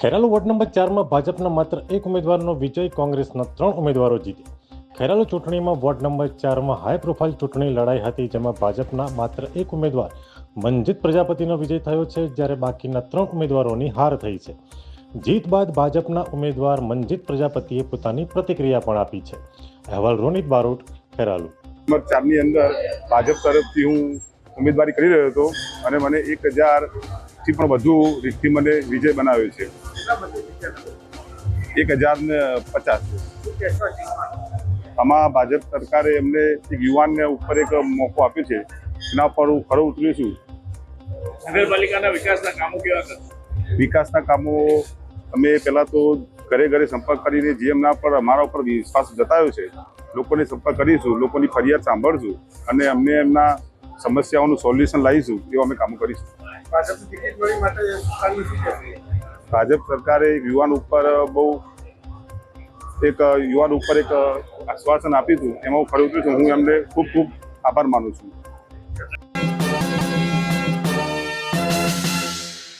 Kheralu ward number ચારમાં ભાજપના માત્ર એક ઉમેદવારનો વિજય કોંગ્રેસના ત્રણ ઉમેદવારો જીત્યા ખેરાલુ ચૂંટણીમાં વોર્ડ નંબર ચારમાં હાઈ પ્રોફાઇલ ચૂંટણી લડાઈ હતી, જેમાં ભાજપના માત્ર એક ઉમેદવાર મંજીત પ્રજાપતિનો વિજય થયો છે, જ્યારે બાકીના ત્રણ ઉમેદવારોની હાર થઈ છે. જીત બાદ ભાજપના ઉમેદવાર મંજીત પ્રજાપતિએ પોતાની પ્રતિક્રિયા પણ આપી છે. અહેવાલ રોનિત બારોટ, ખેરાલુ. નંબર ચારની અંદર ભાજપ તરફથી હું ઉમેદવારી કરી રહ્યો હતો અને મને એક હજારથી પણ વધુ રીતથી મને વિજય બનાવ્યો છે. એક હજાર ને પચાસ. આમાં ભાજપ સરકારે એમને એક યુવાનને ઉપર એક મોકો આપ્યો છે. એના પર હું ખરો ઉતર્યો છું. નગરપાલિકાના વિકાસના કામો કેવા વિકાસના કામો અમે પહેલાં તો ઘરે ઘરે સંપર્ક કરીને જે એમના પર અમારા ઉપર વિશ્વાસ જતાવ્યો છે લોકોને સંપર્ક કરીશું લોકોની ફરિયાદ સાંભળશું અને અમને એમના સમસ્યાઓનું સોલ્યુશન લાવીશું એવું અમે કામો કરીશું. ભાજપ સરકારે યુવાન ઉપર બહુ એક યુવાન ઉપર એક આશ્વાસન આપ્યું હતું. એમાં હું ખરું છું. હું એમને ખૂબ ખૂબ આભાર માનું છું.